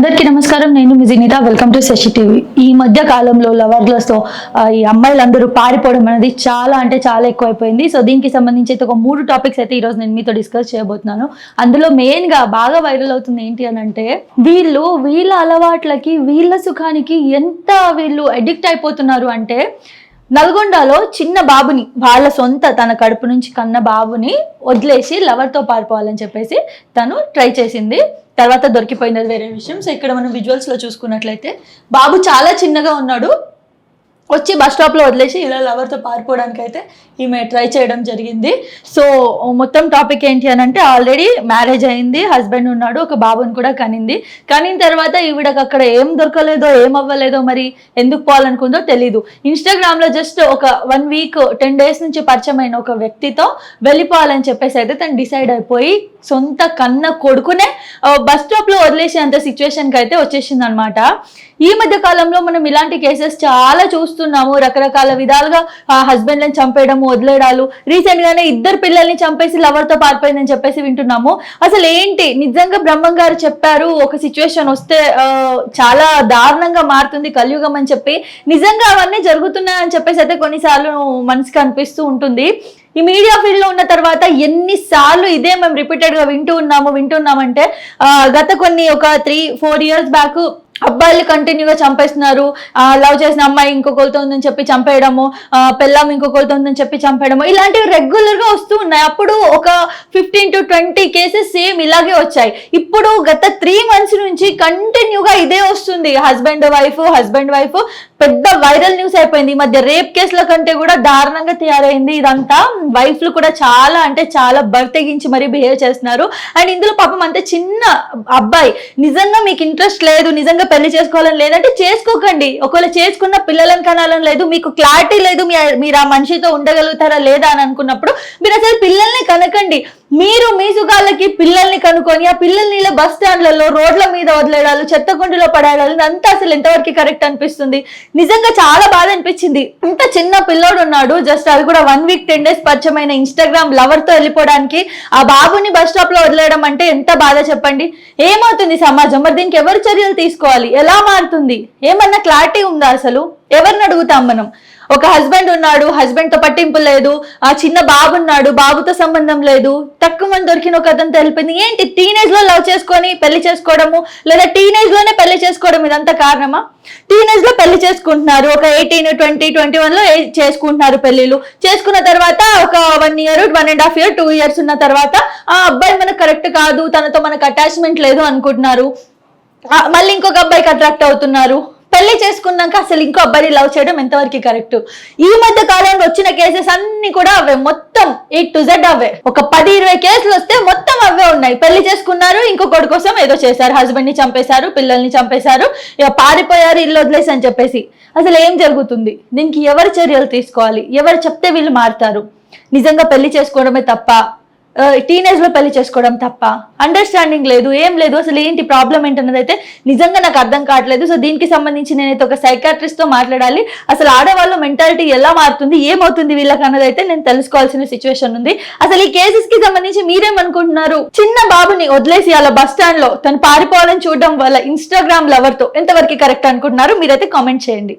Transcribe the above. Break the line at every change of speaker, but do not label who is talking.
అందరికీ నమస్కారం. నేను మీ Jinitha. Welcome to Sasi TV. ఈ మధ్య కాలంలో లవర్లతో ఈ అమ్మాయిలందరూ పారిపోవడం అనేది చాలా అంటే చాలా ఎక్కువైపోయింది. సో దీనికి సంబంధించి అయితే ఒక మూడు టాపిక్స్ అయితే ఈరోజు నేను మీతో డిస్కస్ చేయబోతున్నాను. అందులో మెయిన్గా బాగా వైరల్ అవుతుంది ఏంటి అని అంటే వీళ్ళు వీళ్ళ అలవాట్లకి వీళ్ళ సుఖానికి ఎంత వీళ్ళు అడిక్ట్ అయిపోతున్నారు అంటే నల్గొండలో చిన్న బాబుని వాళ్ళ సొంత తన కడుపు నుంచి కన్న బాబుని వదిలేసి లవర్తో పారిపోవాలని చెప్పేసి తను ట్రై చేసింది. తర్వాత దొరికిపోయినది వేరే విషయం. సో ఇక్కడ మనం విజువల్స్లో చూసుకున్నట్లయితే బాబు చాలా చిన్నగా ఉన్నాడు. వచ్చి బస్ స్టాప్లో వదిలేసి ఇలా లవర్తో పారిపోవడానికి అయితే ఈమె ట్రై చేయడం జరిగింది. సో మొత్తం టాపిక్ ఏంటి అని అంటే ఆల్రెడీ మ్యారేజ్ అయింది హస్బెండ్ ఉన్నాడు ఒక బాబుని కూడా కనింది. కనిన తర్వాత ఈవిడకి అక్కడ ఏం దొరకలేదో ఏం అవ్వలేదో మరి ఎందుకు పోవాలనుకుందో తెలీదు. ఇన్స్టాగ్రామ్లో జస్ట్ ఒక వన్ వీక్ టెన్ డేస్ నుంచి పరిచయం అయిన ఒక వ్యక్తితో వెళ్ళిపోవాలని చెప్పేసి అయితే తను డిసైడ్ అయిపోయి సొంత కన్న కొడుకునే బస్ స్టాప్లో వదిలేసే అంత సిచ్యువేషన్కి అయితే వచ్చేసింది అనమాట ఈ మధ్య కాలంలో మనం ఇలాంటి కేసెస్ చాలా చూస్తూ చూస్తున్నాము. రకరకాల విధాలుగా ఆ హస్బెండ్లను చంపేయడము వదిలేడాలు రీసెంట్ గానే ఇద్దరు పిల్లల్ని చంపేసి లవర్తో పారిపోయిందని చెప్పేసి వింటున్నాము. అసలు ఏంటి? నిజంగా బ్రహ్మం గారు చెప్పారు ఒక సిచ్యువేషన్ వస్తే చాలా దారుణంగా మారుతుంది కలియుగం అని చెప్పి. నిజంగా అవన్నీ జరుగుతున్నాయని చెప్పేసి అయితే కొన్నిసార్లు మనసుకి అనిపిస్తూ ఉంటుంది. ఈ మీడియా ఫీల్డ్లో ఉన్న తర్వాత ఎన్నిసార్లు ఇదే మేము రిపీటెడ్గా వింటూ ఉన్నాము వింటున్నామంటే గత కొన్ని ఒక త్రీ ఫోర్ ఇయర్స్ బ్యాక్ అబ్బాయిలు కంటిన్యూగా చంపేస్తున్నారు. లవ్ చేసిన అమ్మాయి ఇంకొకరితో ఉందని చెప్పి చంపేయడము పెళ్ళాం ఇంకొకరితో ఉందని చెప్పి చంపేయడము ఇలాంటివి రెగ్యులర్గా వస్తూ ఉన్నాయి. అప్పుడు ఒక fifteen to twenty cases same ఇలాగే వచ్చాయి. ఇప్పుడు గత త్రీ మంత్స్ నుంచి కంటిన్యూగా ఇదే వస్తుంది. హస్బెండ్ వైఫ్ హస్బెండ్ వైఫ్ పెద్ద వైరల్ న్యూస్ అయిపోయింది. ఈ మధ్య రేప్ కేసుల కంటే కూడా దారుణంగా తయారైంది ఇదంతా. వైఫ్లు కూడా చాలా అంటే చాలా బర్తెగించి మరీ బిహేవ్ చేస్తున్నారు. అండ్ ఇందులో పాపం అంతే చిన్న అబ్బాయి. నిజంగా మీకు ఇంట్రెస్ట్ లేదు. నిజంగా పెళ్ళి చేసుకోవాలని లేదంటే చేసుకోకండి. ఒకవేళ చేసుకున్న పిల్లలను కనాలని లేదు మీకు క్లారిటీ లేదు మీ- మీరు ఆ మనిషితో ఉండగలుగుతారా లేదా అని అనుకున్నప్పుడు మీరు అసలు పిల్లల్ని కనకండి. మీరు మీ సుఖాలకి పిల్లల్ని కనుక్కొని ఆ పిల్లల్ని ఇలా బస్ స్టాండ్లలో రోడ్ల మీద వదిలేయడాలు చెత్త కుండీలో పడేయడాలు అంతా అసలు ఎంతవరకు కరెక్ట్ అనిపిస్తుంది? నిజంగా చాలా బాధ అనిపించింది. ఇంత చిన్న పిల్లోడు ఉన్నాడు జస్ట్ అది కూడా వన్ వీక్ టెన్ డేస్ పరిచయమైన ఇన్స్టాగ్రామ్ లవర్తో వెళ్ళిపోవడానికి. ఆ బాబుని బస్ స్టాప్లో వదిలేయడం అంటే ఎంత బాధ చెప్పండి? ఏమవుతుంది సమాజం? మరి దీనికి ఎవరు చర్యలు తీసుకోవాలి? ఎలా మారుతుంది? ఏమన్నా క్లారిటీ ఉందా అసలు? ఎవరిని అడుగుతాం మనం? ఒక హస్బెండ్ ఉన్నాడు హస్బెండ్తో పట్టింపు లేదు ఆ చిన్న బాబు ఉన్నాడు బాబుతో సంబంధం లేదు తక్కువ మంది దొరికిన ఒక అతను తెలిపింది ఏంటి టీనేజ్లో లవ్ చేసుకొని పెళ్ళి చేసుకోవడము లేదా టీనేజ్లోనే పెళ్ళి చేసుకోవడం ఇదంతా కారణమా? టీనేజ్లో పెళ్ళి చేసుకుంటున్నారు ఒక ఎయిటీన్ ట్వంటీ ట్వంటీ వన్లో చేసుకుంటున్నారు పెళ్ళిళ్ళు. చేసుకున్న తర్వాత ఒక one year one and half year two years ఉన్న తర్వాత ఆ అబ్బాయి మనకు కరెక్ట్ కాదు తనతో మనకు అటాచ్మెంట్ లేదు అనుకుంటున్నారు. మళ్ళీ ఇంకొక అబ్బాయికి అట్రాక్ట్ అవుతున్నారు. పెళ్ళి చేసుకున్నాక అసలు ఇంకో అబ్బాయిని లవ్ చేయడం ఎంతవరకు కరెక్ట్? ఈ మధ్య కాలంలో వచ్చిన కేసెస్ అన్ని కూడా అవే. మొత్తం ఏ టు జెడ్ అవే. ఒక పది ఇరవై కేసులు వస్తే మొత్తం అవే ఉన్నాయి. పెళ్ళి చేసుకున్నారు ఇంకొకటి కోసం ఏదో చేశారు. హస్బెండ్ని చంపేశారు పిల్లల్ని చంపేశారు. ఇక పారిపోయారు ఇల్లు వదిలేసి అని చెప్పేసి. అసలు ఏం జరుగుతుంది? దీనికి ఎవరు చర్యలు తీసుకోవాలి? ఎవరు చెప్తే వీళ్ళు మారుతారు? నిజంగా పెళ్ళి చేసుకోవడమే తప్ప టీనేజ్లో పెళ్ళి చేసుకోవడం తప్ప. అండర్స్టాండింగ్ లేదు ఏం లేదు అసలు ఏంటి ప్రాబ్లం ఏంటన్నది అయితే నిజంగా నాకు అర్థం కావట్లేదు. సో దీనికి సంబంధించి నేనైతే ఒక సైకాట్రిస్ట్తో మాట్లాడాలి. అసలు ఆడవాళ్ళ మెంటాలిటీ ఎలా మారుతుంది ఏమవుతుంది వీళ్ళకి అన్నది అయితే నేను తెలుసుకోవాల్సిన సిచ్యువేషన్ ఉంది. అసలు ఈ కేసెస్కి సంబంధించి మీరేమనుకుంటున్నారు చిన్న బాబుని వదిలేసి అలా బస్ స్టాండ్లో తను పారిపోవాలని చూడడం వల్ల ఇన్స్టాగ్రామ్ లవర్తో ఎంతవరకు కరెక్ట్ అనుకుంటున్నారు మీరైతే కామెంట్ చేయండి.